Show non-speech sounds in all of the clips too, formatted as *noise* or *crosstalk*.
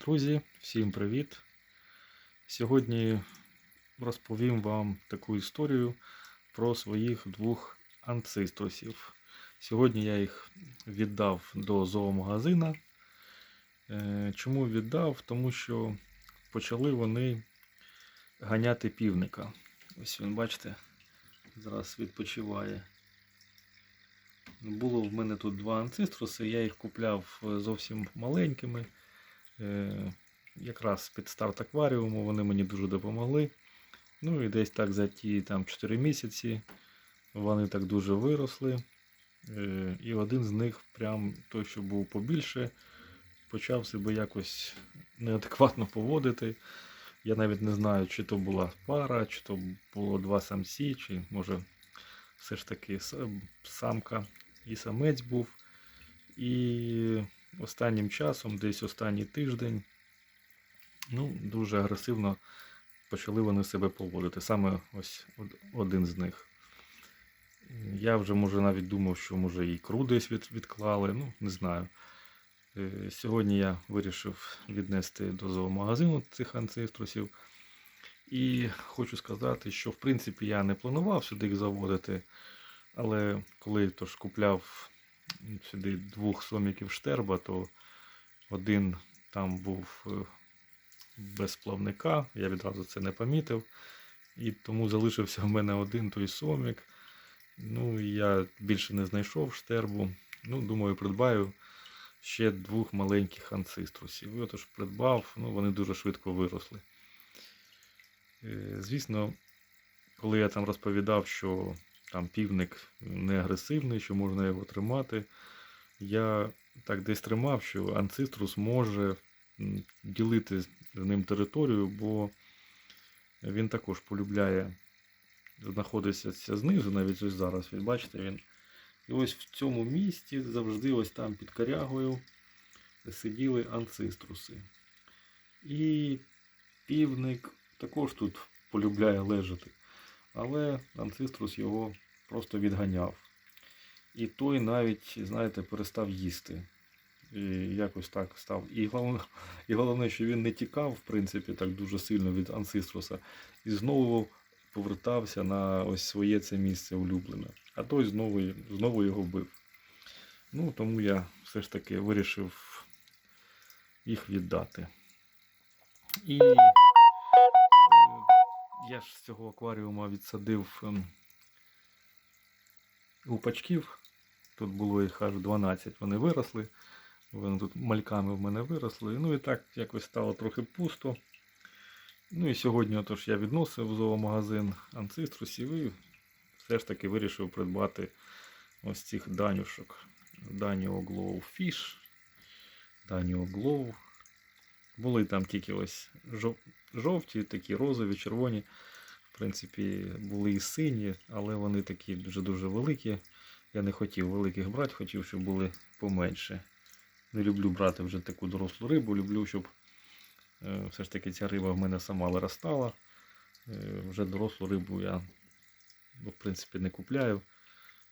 Друзі, всім привіт! Сьогодні розповім вам таку історію про своїх двох анциструсів. Сьогодні я їх віддав до зоомагазина. Е, Чому віддав? Тому що почали вони ганяти півника. Ось він, бачите, зараз відпочиває. Було в мене тут два анциструси, я їх купляв е, зовсім маленькими. Е, Якраз під старт акваріуму вони мені дуже допомогли. Ну і десь так за ті там 4 місяці вони так дуже виросли. Е, І один з них, прям той, що був побільше, почав себе якось неадекватно поводити. Я навіть не знаю, чи то була пара, чи то було два самці, чи може все ж таки самка і самець був. І останнім часом, десь останній тиждень, ну, дуже агресивно почали вони себе поводити. Саме ось один з них. Я вже може навіть думав, що може і ікру десь від, відклали, ну не знаю. Е, Сьогодні я вирішив віднести до зоомагазину цих анциструсів. І хочу сказати, що в принципі я не планував сюди їх заводити, але коли тож купляв сюди двох соміків штерба, то один там був е, без плавника, я відразу це не помітив. І тому залишився в мене один той сомік. Ну, я більше не знайшов штербу. Ну, думаю, придбаю ще двох маленьких анциструсів. І отож придбав, ну, вони дуже швидко виросли. Е, Звісно, коли я там розповідав, що там півник не агресивний, що можна його тримати, я так десь тримав, що анциструс може ділити з ним територію, бо він також полюбляє знаходитися знизу, навіть ось зараз, ви бачите, він. І ось в цьому місці завжди ось там під корягою сиділи анциструси. І півник також тут полюбляє лежати. Але анциструс його просто відганяв. І той навіть, знаєте, перестав їсти. І якось так став. І головне, і головне, що він не тікав, в принципі, так дуже сильно від анциструса. І знову повертався на ось своє це місце улюблене. А той знову, знову його бив. Ну, тому я все ж таки вирішив їх віддати. І я ж з цього акваріума відсадив ем, гупачків. Тут було їх аж 12, вони виросли. Вони тут мальками в мене виросли. Ну і так якось стало трохи пусто. Ну і сьогодні отож я відносив в зоомагазин анциструсів і все ж таки вирішив придбати ось цих данюшок. Даніо Glow Fish. Даніо Glow. Були там тільки ось жов- жовті, такі розові, червоні. В принципі, були і сині, але вони такі дуже-дуже великі. Я не хотів великих брати, хотів, щоб були поменше. Не люблю брати вже таку дорослу рибу, люблю, щоб е, все ж таки ця риба в мене сама виростала. Е, вже дорослу рибу я, ну, в принципі, не купляю.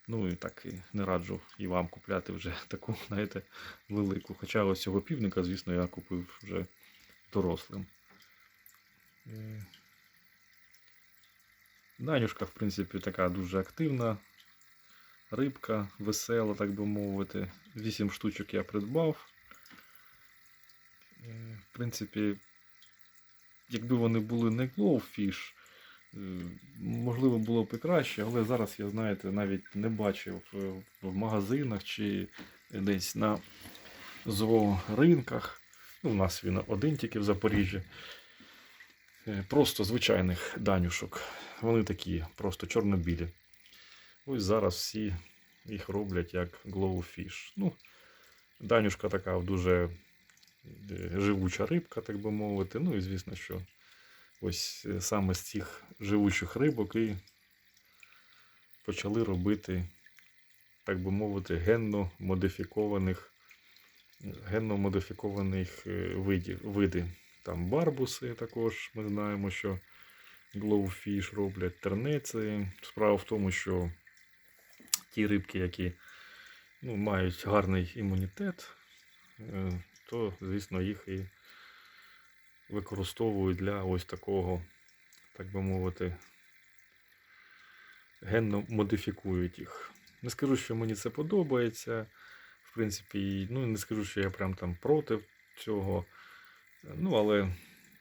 Ну і так і не раджу і вам купляти вже *laughs* таку, знаєте, велику. Хоча ось цього півника, звісно, я купив вже дорослим. Е, Данюшка, в принципі, така дуже активна. Рибка, весела, так би мовити. Вісім штучок я придбав. Е, В принципі, якби вони були не Glowfish, е, можливо, було б і краще, але зараз я, знаєте, навіть не бачив е, в магазинах чи десь на зооринках. Ну, у нас він один тільки в Запоріжжі. Е, Просто звичайних данюшок. Вони такі, просто чорно-білі. Ось зараз всі їх роблять як Glowfish. Ну, данюшка така дуже е, живуча рибка, так би мовити. Ну і звісно, що ось е, саме з цих живучих рибок і почали робити, так би мовити, генно модифікованих, генно модифікованих е, видів, види. Там барбуси також ми знаємо, що Glowfish роблять терниці. Справа в тому, що ті рибки, які ну, мають гарний імунітет, е, то, звісно, їх і використовують для ось такого, так би мовити, генно модифікують їх. Не скажу, що мені це подобається. Принципі, ну не скажу, що я прям там проти цього. Ну, але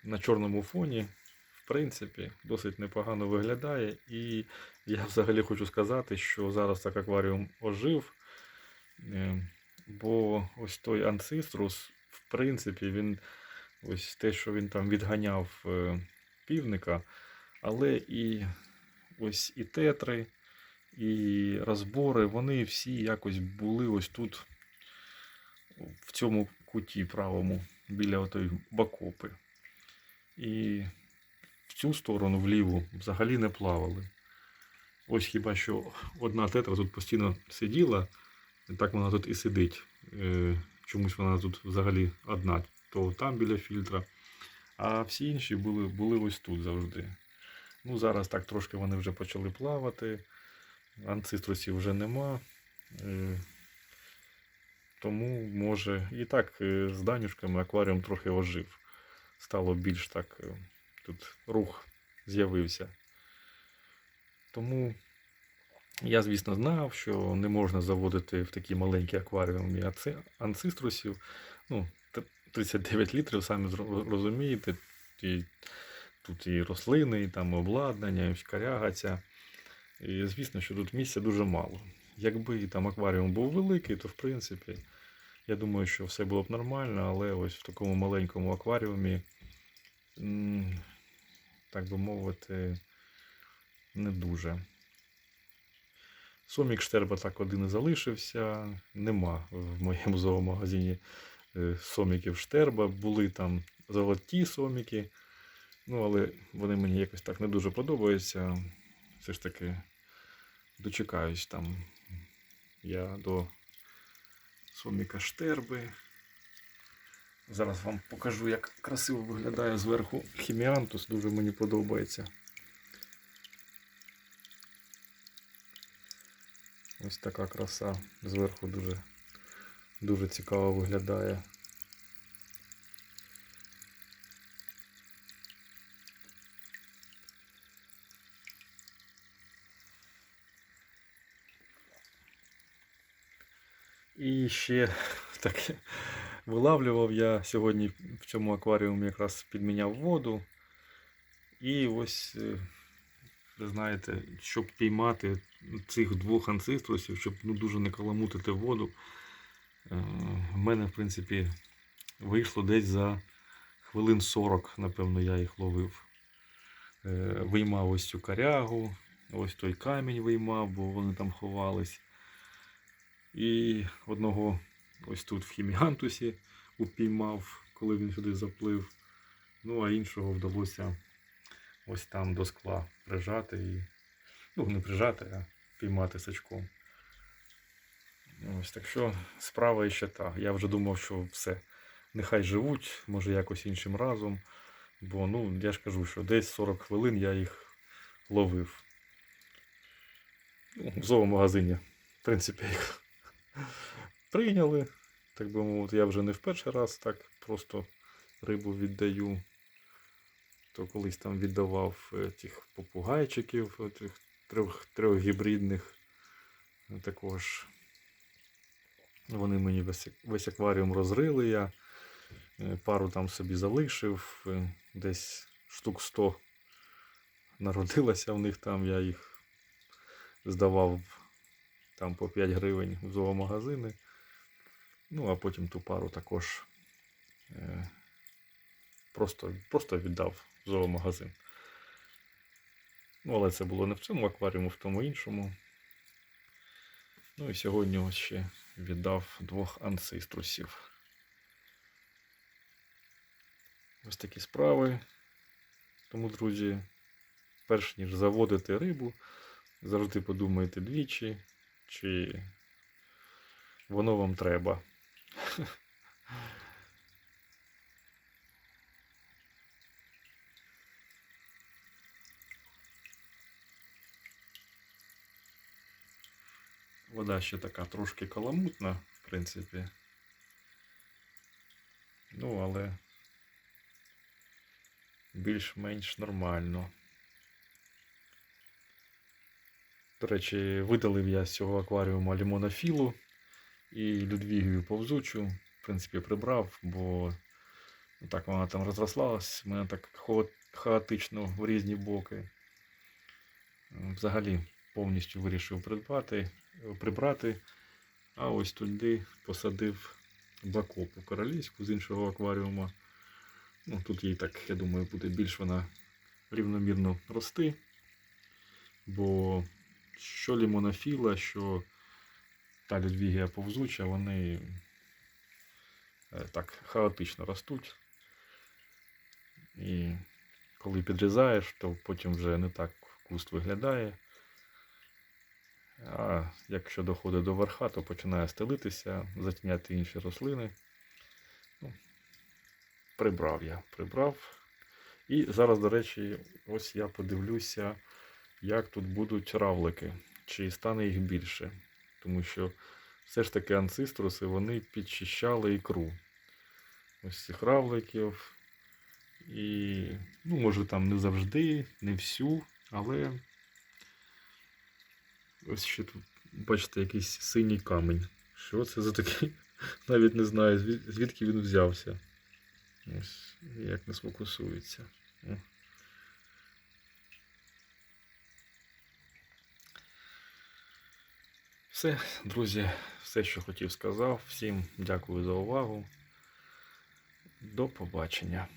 на чорному фоні, в принципі, досить непогано виглядає. І я взагалі хочу сказати, що зараз так акваріум ожив. Е, Бо ось той анциструс, в принципі, він ось те, що він там відганяв е, півника, але і ось і тетри, і розбори, вони всі якось були ось тут, в цьому куті правому, біля отої бакопи. І в цю сторону, вліву, взагалі не плавали. Ось хіба що одна тетра тут постійно сиділа, так вона тут і сидить. Е, Чомусь вона тут взагалі одна, то там біля фільтра. А всі інші були, були ось тут завжди. Ну, зараз так трошки вони вже почали плавати. Анциструсів вже нема. Тому може і так е, з данюшками акваріум трохи ожив. Стало більш так. е, Тут рух з'явився. Тому я, звісно, знав, що не можна заводити в такі маленькі акваріуми анциструсів. Ну, 39 літрів, самі розумієте. І, тут і рослини, і там обладнання, і коряга ця. І звісно, що тут місця дуже мало. Якби там акваріум був великий, то в принципі, я думаю, що все було б нормально, але ось в такому маленькому акваріумі, так би мовити, не дуже. Сомік Штерба так один і залишився. Нема в моєму зоомагазині е, соміків Штерба. Були там золоті соміки. Ну, але вони мені якось так не дуже подобаються. Все ж таки дочекаюсь там я до соміка Штерби. Зараз вам покажу, як красиво виглядає зверху хіміантус. Дуже мені подобається. Ось така краса. Зверху дуже, дуже цікаво виглядає. І ще так вилавлював я сьогодні в цьому акваріумі якраз підміняв воду. І ось, е, ви знаєте, щоб піймати цих двох анциструсів, щоб ну, дуже не каламутити воду, е, в мене, в принципі, вийшло десь за хвилин 40, напевно, я їх ловив. Е, Виймав ось цю корягу, ось той камінь виймав, бо вони там ховались. І одного ось тут в хіміантусі упіймав, коли він сюди заплив. Ну, а іншого вдалося ось там до скла прижати і. Ну, не прижати, а піймати сачком. Ось так що справа ще та. Я вже думав, що все. Нехай живуть, може якось іншим разом. Бо, ну, я ж кажу, що десь 40 хвилин я їх ловив. Ну, в зоомагазині, в принципі, їх прийняли. Так би мовити, я вже не в перший раз так просто рибу віддаю. То колись там віддавав е, тих попугайчиків, е, тих трьох, трьох гібридних. Е, Також вони мені весь, весь акваріум розрили я. Пару там собі залишив, десь штук 100 народилося в них там, я їх здавав там по 5 гривень в зоомагазини. Ну, а потім ту пару також е, просто, просто віддав в зоомагазин. Ну, але це було не в цьому акваріумі, в тому іншому. Ну і сьогодні ще віддав двох анциструсів. Ось такі справи. Тому, друзі, перш ніж заводити рибу, завжди подумайте двічі, чи воно вам треба. *laughs* Вода ще така трошки каламутна, в принципі. Ну, але більш-менш нормально. До речі, видалив я з цього акваріума лімонофілу і Людвігію повзучу. В принципі, прибрав, бо ну, так вона там розрослалась, в мене так хаотично в різні боки. Взагалі повністю вирішив придбати, прибрати. А ось туди посадив бакопу королівську з іншого акваріума. Ну, тут їй так, я думаю, буде більш вона рівномірно рости. Бо що лімонофіла, що та людвігія повзуча, вони е, так хаотично ростуть. І коли підрізаєш, то потім вже не так куст виглядає. А якщо доходить до верха, то починає стелитися, затіняти інші рослини. Ну, прибрав я, прибрав. І зараз, до речі, ось я подивлюся, як тут будуть равлики, чи стане їх більше. Тому що все ж таки анциструси вони підчищали ікру. Ось цих равликів. І, ну, може, там не завжди, не всю, але ось ще тут, бачите, якийсь синій камінь. Що це за такий? *laughs* Навіть не знаю, звідки він взявся. Ось, як не сфокусується. Все, друзі, все, що хотів, сказав. Всім дякую за увагу. До побачення.